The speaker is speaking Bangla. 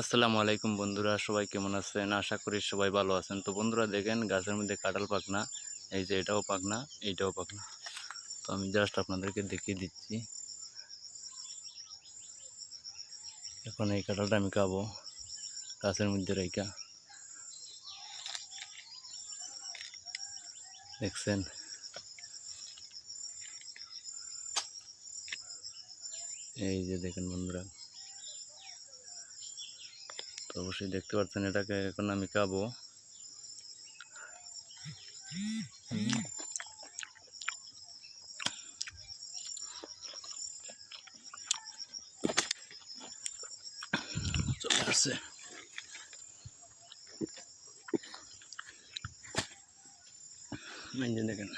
আসসালামু আলাইকুম বন্ধুরা, সবাই কেমন আছেন? আশা করি সবাই ভালো আছেন। তো বন্ধুরা দেখেন, গাছের মধ্যে কাঁঠাল পাকনা, এই যে এটাও পাকনা, এইটাও পাকনা। তো আমি জাস্ট আপনাদেরকে দেখিয়ে দিচ্ছি। এখন এই কাঁঠালটা আমি খাব, গাছের মধ্যে রেখা দেখছেন? এই যে দেখেন বন্ধুরা। তো অবশ্যই দেখতে পাচ্ছেন এটাকে এখন আমি খাব। চলে আসছে। দেখেন।